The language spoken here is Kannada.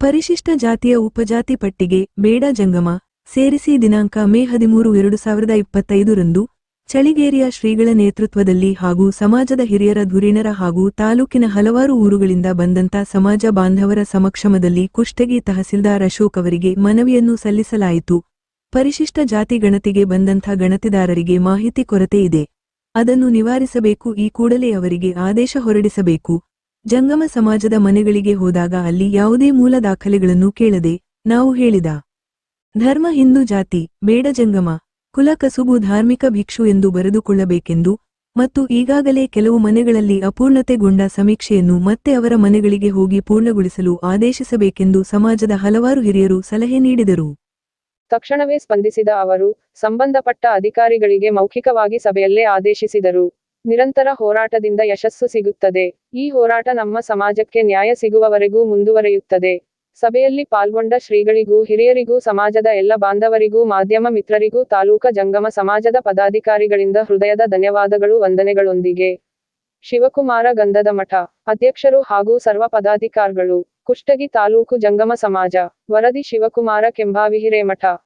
ಪರಿಶಿಷ್ಟ ಜಾತಿಯ ಉಪಜಾತಿ ಪಟ್ಟಿಗೆ ಬೇಡ ಜಂಗಮ ಸೇರಿಸಿ ದಿನಾಂಕ ಮೇ ಹದಿಮೂರು ಎರಡು ಸಾವಿರದ ಇಪ್ಪತ್ತೈದರಂದು ಚಳಿಗೇರಿಯ ಶ್ರೀಗಳ ನೇತೃತ್ವದಲ್ಲಿ ಹಾಗೂ ಸಮಾಜದ ಹಿರಿಯರ ಧುರೀಣರ ಹಾಗೂ ತಾಲೂಕಿನ ಹಲವಾರು ಊರುಗಳಿಂದ ಬಂದಂತ ಸಮಾಜ ಬಾಂಧವರ ಸಮಕ್ಷಮದಲ್ಲಿ ಕುಷ್ಟಗಿ ತಹಸೀಲ್ದಾರ್ ಅಶೋಕ್ ಅವರಿಗೆ ಮನವಿಯನ್ನು ಸಲ್ಲಿಸಲಾಯಿತು. ಪರಿಶಿಷ್ಟ ಜಾತಿ ಗಣತಿಗೆ ಬಂದಂಥ ಗಣತಿದಾರರಿಗೆ ಮಾಹಿತಿ ಕೊರತೆ ಇದೆ. ಅದನ್ನು ನಿವಾರಿಸಬೇಕು, ಈ ಕೂಡಲೇ ಅವರಿಗೆ ಆದೇಶ ಹೊರಡಿಸಬೇಕು. ಜಂಗಮ ಸಮಾಜದ ಮನೆಗಳಿಗೆ ಹೋದಾಗ ಅಲ್ಲಿ ಯಾವುದೇ ಮೂಲ ದಾಖಲೆಗಳನ್ನು ಕೇಳದೆ ನಾವು ಹೇಳಿದ. ಧರ್ಮ ಹಿಂದೂ ಜಾತಿ, ಬೇಡ ಜಂಗಮ, ಕುಲ ಕಸುಬು ಧಾರ್ಮಿಕ ಭಿಕ್ಷು ಎಂದು ಬರೆದುಕೊಳ್ಳಬೇಕೆಂದು ಮತ್ತು ಈಗಾಗಲೇ ಕೆಲವು ಮನೆಗಳಲ್ಲಿ ಅಪೂರ್ಣತೆಗೊಂಡ ಸಮೀಕ್ಷೆಯನ್ನು ಮತ್ತೆ ಅವರ ಮನೆಗಳಿಗೆ ಹೋಗಿ ಪೂರ್ಣಗೊಳಿಸಲು ಆದೇಶಿಸಬೇಕೆಂದು ಸಮಾಜದ ಹಲವಾರು ಹಿರಿಯರು ಸಲಹೆ ನೀಡಿದರು. ತಕ್ಷಣವೇ ಸ್ಪಂದಿಸಿದ ಅವರು, ಸಂಬಂಧಪಟ್ಟ ಅಧಿಕಾರಿಗಳಿಗೆ ಮೌಖಿಕವಾಗಿ ಸಭೆಯಲ್ಲೇ ಆದೇಶಿಸಿದರು. ನಿರಂತರ ಹೋರಾಟದಿಂದ ಯಶಸ್ಸು ಸಿಗುತ್ತದೆ. ಈ ಹೋರಾಟ ನಮ್ಮ ಸಮಾಜಕ್ಕೆ ನ್ಯಾಯ ಸಿಗುವವರೆಗೂ ಮುಂದುವರೆಯುತ್ತದೆ. ಸಭೆಯಲ್ಲಿ ಪಾಲ್ಗೊಂಡ ಶ್ರೀಗಳಿಗೂ, ಹಿರಿಯರಿಗೂ, ಸಮಾಜದ ಎಲ್ಲ ಬಾಂಧವರಿಗೂ, ಮಾಧ್ಯಮ ಮಿತ್ರರಿಗೂ, ತಾಲೂಕ ಜಂಗಮ ಸಮಾಜದ ಪದಾಧಿಕಾರಿಗಳಿಂದ ಹೃದಯದ ಧನ್ಯವಾದಗಳು, ವಂದನೆಗಳೊಂದಿಗೆ. ಶಿವಕುಮಾರ ಗಂಧದ ಮಠ ಅಧ್ಯಕ್ಷರು ಹಾಗೂ ಸರ್ವ ಪದಾಧಿಕಾರಿಗಳು, ಕುಷ್ಟಗಿ ತಾಲೂಕು ಜಂಗಮ ಸಮಾಜ, ವರದಿ ಶಿವಕುಮಾರ ಕೆಂಭಾವಿ ಹಿರೇಮಠ